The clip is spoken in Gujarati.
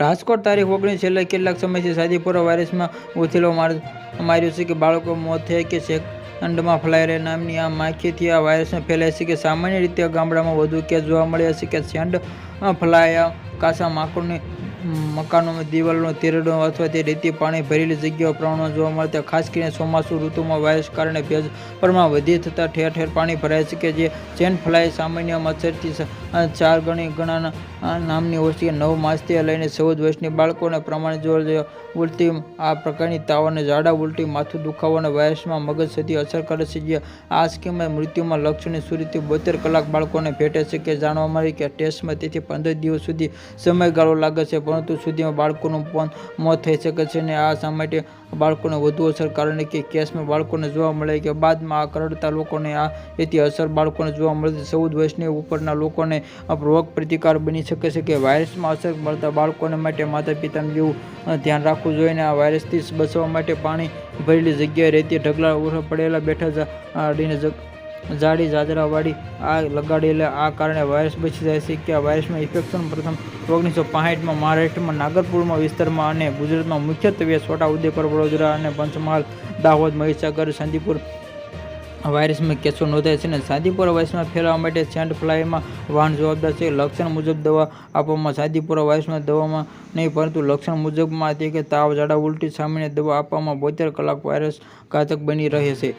રાજકોટ તારીખ ઓગણીસ છેલ્લા કેટલાક સમયથી સાદીપુરા વાયરસમાં ઉથેલો માર, માર્યો છે કે બાળકો મોત થયા કે સેકન્ડમાં ફ્લાયરે નામની આ માખીથી આ વાયરસને ફેલાય છે કે સામાન્ય રીતે ગામડામાં વધુ કેસ જોવા મળ્યા છે કે સેન્ડ ફ્લાયા, કાસા, માકડની મકાનોમાં દિવાલનો તેરડો અથવા તે રેતી પાણી ભરેલી જગ્યાઓ પ્રમાણમાં જોવા મળતા ખાસ કરીને ચોમાસુ ઋતુમાં વાયસ કારણે ભેજ પ્રમાણ વધી થતાં ઠેર ઠેર પાણી ભરાય છે. કે ચેન ફ્લાય સામાન્ય મચ્છરથી ચાર ગણી ગણા નામની ઓછી નવ માસથી લઈને ચૌદ વર્ષની બાળકોને પ્રમાણે જોવા જોઈએ, ઉલટી આ પ્રકારની તાવ અને ઝાડા ઉલટી માથું દુખાવો અને વાયસમાં મગજ સુધી અસર કરે છે. જે આ સ્કીમમાં મૃત્યુમાં લક્ષણની સુરીથી બોતેર કલાક બાળકોને ભેટે છે કે જાણવા મળે કે ટેસ્ટમાં તેથી પંદર દિવસ સુધી સમયગાળો લાગે છે. પરંતુ સુધીમાં બાળકોનું પણ મોત થઈ શકે છે અને આ શા બાળકોને વધુ અસર કારણે કે કેસમાં બાળકોને જોવા મળે કે બાદમાં આ કરડતા લોકોને આ એથી અસર બાળકોને જોવા મળતી ચૌદ વર્ષની ઉપરના લોકોને રોગ પ્રતિકાર બની શકે છે કે વાયરસમાં અસર મળતા બાળકોને માટે માતા પિતાને જેવું ધ્યાન રાખવું જોઈએ અને આ વાયરસથી બચવા માટે પાણી ભરેલી જગ્યાએ રહેતી ઢગલા પડેલા બેઠા જગ- જાડી જાજરાવાળી આ લગાડેલા આ કારણે વાયરસ બચી જાય છે કે આ વાયરસમાં ઇન્ફેક્શન પ્રથમ ઓગણીસો પાંસઠમાં મહારાષ્ટ્રમાં, નાગરપુરમાં વિસ્તારમાં અને ગુજરાતમાં મુખ્યત્વે છોટાઉદેપુર વડોદરા અને પંચમહાલ, દાહોદ, મહીસાગર, સાંદીપુર વાયરસમાં કેસો નોંધાય છે અને સાદીપુરા વાયરસમાં ફેલાવા માટે સેન્ટ ફ્લાયમાં વાહન જવાબદાર છે. લક્ષણ મુજબ દવા આપવામાં સાદીપુરા વાયરસમાં દવામાં નહીં, પરંતુ લક્ષણ મુજબમાં તે કે તાવ ઝાડા ઉલટી સામાન્ય દવા આપવામાં બોતેર કલાક વાયરસ ઘાતક બની રહે છે.